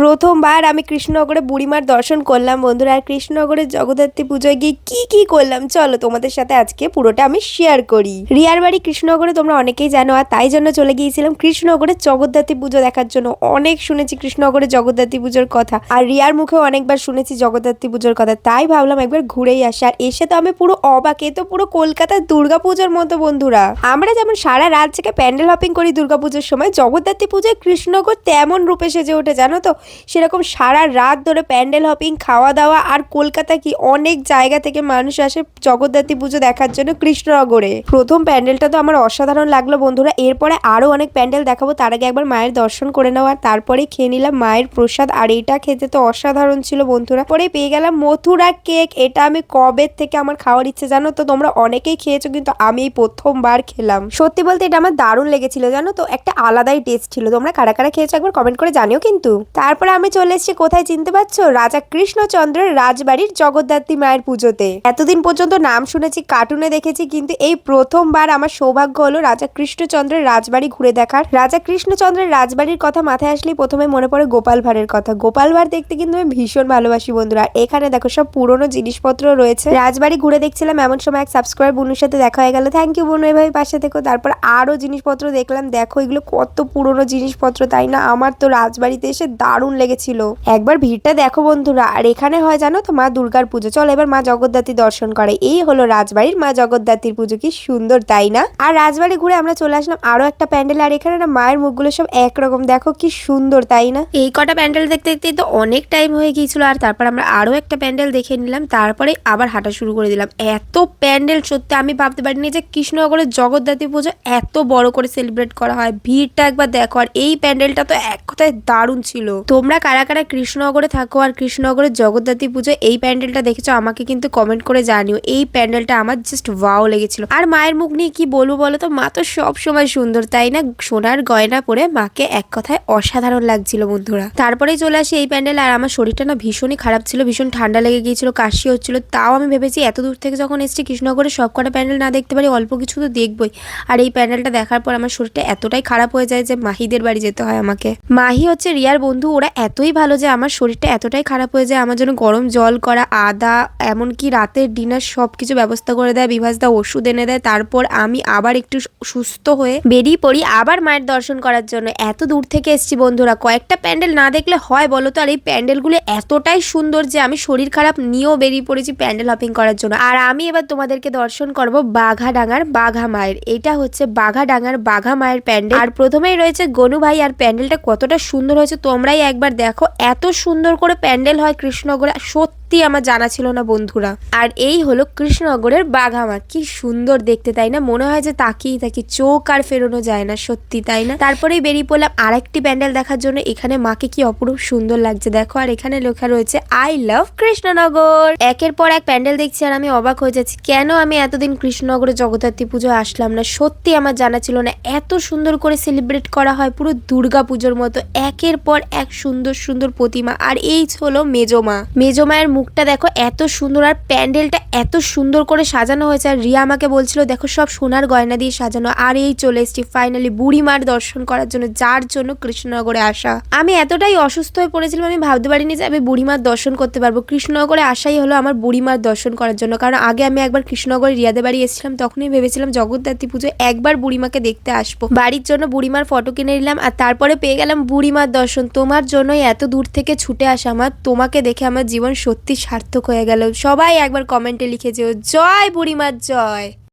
প্রথমবার আমি কৃষ্ণনগরে বুড়িমার দর্শন করলাম, বন্ধুরা। আর কৃষ্ণনগরের জগদ্ধাত্রী পুজোয় গিয়ে কি কি করলাম? চলো তোমাদের সাথে আজকে পুরোটা আমি শেয়ার করি। রিয়ার বাড়ি কৃষ্ণনগরে, তোমরা অনেকেই জানো, আর তাই জন্য চলে গিয়েছিলাম কৃষ্ণনগরের জগদ্ধাত্রী পুজো দেখার জন্য। অনেক শুনেছি কৃষ্ণনগরের জগদ্ধাত্রী পুজোর কথা, আর রিয়ার মুখেও অনেকবার শুনেছি জগদ্ধাত্রী পুজোর কথা। তাই ভাবলাম একবার ঘুরেই আসি, আর এসে তো আমি পুরো অবাক, এ তো পুরো কলকাতার দুর্গা পুজোর মতো, বন্ধুরা। আমরা যেমন সারা রাত থেকে প্যান্ডেল হপিং করি দুর্গা পুজোর সময়, জগদ্ধাত্রী পুজোয় কৃষ্ণনগর তেমন রূপে সেজে ওঠে, জানো তো? সেরকম সারা রাত ধরে প্যান্ডেল হপিং, খাওয়া দাওয়া আর কলকাতা কি অনেক জায়গা থেকে মানুষ আসে জগদ্ধাত্রী পুজো দেখার জন্য কৃষ্ণনগরে? প্রথম প্যান্ডেলটা তো আমার অসাধারণ লাগল বন্ধুরা। এরপরে আরও অনেক প্যান্ডেল দেখাবো। তার আগে একবার মায়ের দর্শন করে নেওয়া আর তারপরে খেয়ে নিলাম মায়ের প্রসাদ। আর এটা খেতে তো অসাধারণ ছিল বন্ধুরা। পরে পেয়ে গেলাম মথুরা কেক। এটা আমি কবে থেকে আমার খাওয়ার ইচ্ছে জানো তো? তোমরা অনেকেই খেয়েছো, কিন্তু আমি এই প্রথমবার খেলাম। সত্যি বলতে এটা আমার দারুণ লেগেছিল জানো তো? একটা আলাদাই টেস্ট ছিল। তোমরা কারা কারা খেয়েছো একবার কমেন্ট করে জানিও কিন্তু। তারপরে আমি চলে এসেছি, কোথায় চিনতে পারছ? রাজা কৃষ্ণচন্দ্রের রাজবাড়ির জগদ্ধাত্রী মায়ের পুজোতে। এতদিন পর্যন্ত নাম শুনেছি, কার্টুনে দেখেছি, কিন্তু এই প্রথমবার আমার সৌভাগ্য হলো রাজা কৃষ্ণচন্দ্রের রাজবাড়ি ঘুরে দেখার। রাজা কৃষ্ণচন্দ্রের রাজবাড়ির কথা মাথায় আসলেই প্রথমে মনে পড়ে গোপাল ভাঁড়ের কথা। গোপাল ভাঁড় দেখতে কিন্তু আমি ভীষণ ভালোবাসি বন্ধুরা। এখানে দেখো, সব পুরনো জিনিসপত্র রয়েছে। রাজবাড়ি ঘুরে দেখছিলাম, এমন সময় এক সাবস্ক্রাইব বোনের সাথে দেখা হয়ে গেল। থ্যাংক ইউ বোন এভাবে পাশে থেকো। তারপর আরও জিনিসপত্র দেখলাম। দেখো, এগুলো কত পুরনো জিনিসপত্র, তাই না? আমার তো রাজবাড়িতে এসে দারুণ লেগেছিল। একবার ভিড়টা দেখো বন্ধুরা, আর এখানে হয় জানো তো মা দুর্গার পুজো। চলো এবার মা জগদ্ধাত্রী দর্শন করে। এই হলো রাজবাড়ির মা জগদ্ধাত্রীর পুজো। কি সুন্দর, তাই না? আর রাজবাড়ি ঘুরে আমরা চলে আসলাম আরও একটা প্যান্ডেল, আর এখানে না মায়ের মুখগুলো সব একরকম। দেখো কি সুন্দর, তাই না? এই কটা প্যান্ডেল দেখতে দেখতে তো অনেক টাইম হয়ে গিয়েছিল, আর তারপর আমরা আরও একটা প্যান্ডেল দেখে নিলাম। তারপরে আবার হাঁটা শুরু করে দিলাম। এত প্যান্ডেল, সত্যি আমি ভাবতে পারিনি যে কৃষ্ণনগরের জগদ্ধাত্রী পুজো এত বড় করে সেলিব্রেট করা হয়। ভিড়টা একবার দেখো, আর এই প্যান্ডেলটা তো এক কথায় দারুণ ছিল। তোমরা কারা কারা কৃষ্ণনগরে থাকো আর কৃষ্ণনগরের জগদ্ধাত্রী পুজো, এই প্যান্ডেলটা দেখেছ? আমাকে কিন্তু কমেন্ট করে জানিও। এই প্যান্ডেলটা আমার জাস্ট ওয়াও লেগেছিল। আর মায়ের মুখ নিয়ে কি বলব বলো তো? মা তো সব সময় সুন্দর, তাই না? সোনার গয়না পরে মাকে এক কথায় অসাধারণ লাগছিল বন্ধুরা। তারপরেই চলে আসি এই প্যান্ডেল, আর আমার শরীরটা না ভীষণই খারাপ ছিল, ভীষণ ঠান্ডা লেগে গিয়েছিল, কাশি হচ্ছিল। তাও আমি ভেবেছি এত দূর থেকে যখন এসেছি কৃষ্ণনগরে সব কটা প্যান্ডেল না দেখতে পারি, অল্প কিছু তো দেখবই। আর এই প্যান্ডেলটা দেখার পর আমার শরীরটা এতটাই খারাপ হয়ে যায় যে মাহিদের বাড়ি যেতে হয় আমাকে। মাহি হচ্ছে রিয়ার বন্ধু, ওরা এতই ভালো যে আমার শরীরটা এতটাই খারাপ হয়ে যায়, আমার জন্য গরম জল করা, আদা, এমনকি রাতের ডিনার সব কিছু ব্যবস্থা করে দেয় বিভাসদা ওষুধ এনে দেয়, তারপর আমি আবার একটু সুস্থ হয়ে বেরিয়ে পড়ি আবার মায়ের দর্শন করার জন্য। এত দূর থেকে এসেছি বন্ধুরা, কয়েকটা প্যান্ডেল না দেখলে হয় বলো তো? আর এই প্যান্ডেলগুলো এতটাই সুন্দর যে আমি শরীর খারাপ নিয়েও বেরিয়ে পড়েছি প্যান্ডেল হপিং করার জন্য। আর আমি এবার তোমাদেরকে দর্শন করব বাঘাডাঙ্গার বাঘা মায়ের। এটা হচ্ছে বাঘাডাঙ্গার বাঘা মায়ের প্যান্ডেল। আর প্রথমেই রয়েছে গনু ভাই, আর প্যান্ডেলটা কতটা সুন্দর হয়েছে, তোমরাই একবার দেখো এত সুন্দর করে প্যান্ডেল হয় কৃষ্ণনগরে সত্যি আমার জানা ছিল না বন্ধুরা। আর এই হলো কৃষ্ণনগরের বাঘামা কি সুন্দর দেখতে, তাই না? মনে হয় যে তাকিয়ে থাকি, চোখ আর ফেরোনো যায় না, সত্যি, তাই না? তারপরেই বেরিয়ে পড়লাম আরেকটি প্যান্ডেল দেখার জন্য। এখানে মাকে কি অপরূপ সুন্দর লাগছে। দেখো, আর এখানে লেখা রয়েছে, আই লাভ কৃষ্ণনগর। একের পর এক প্যান্ডেল দেখছি আর আমি অবাক হয়ে যাচ্ছি, কেন আমি এতদিন কৃষ্ণনগরে জগদ্ধাত্রী পুজো আসলাম না? সত্যি আমার জানা ছিল না। এত সুন্দর করে সেলিব্রেট করা হয় পুরো দুর্গা পুজোর মতো। একের পর এক সুন্দর সুন্দর প্রতিমা। আর এই হলো মেজমা মেজমায়ের মুখটা দেখো এত সুন্দর আর প্যান্ডেলটা এত সুন্দর করে সাজানো হয়েছে। আর রিয়া আমাকে বলছিল, দেখো সব সোনার গয়না দিয়ে সাজানো। আর এই চলে এসেছি ফাইনালি বুড়িমার দর্শন করার জন্য, যার জন্য কৃষ্ণনগরে আসা। আমি এতটাই অসুস্থ হয়ে পড়েছিলাম, আমি ভাবতে পারিনি যে আমি বুড়িমার দর্শন করতে পারব। কৃষ্ণনগরে আসাই হলো আমার বুড়িমার দর্শন করার জন্য। কারণ আগে আমি একবার কৃষ্ণনগরে রিয়াদের বাড়ি এসেছিলাম, তখনই ভেবেছিলাম জগদ্ধাত্রী পুজো একবার বুড়িমাকে দেখতে আসব। বাড়ির জন্য বুড়িমার ফটো কিনে নিলাম আর তারপরে পেয়ে গেলাম বুড়িমার দর্শন। তোমার জন্যই এত দূর থেকে ছুটে আসা আমার, তোমাকে দেখে আমার জীবন সত্যি সার্থক হয়ে গেল। সবাই একবার কমেন্টে লিখে যেও। জয় বুড়িমার জয়।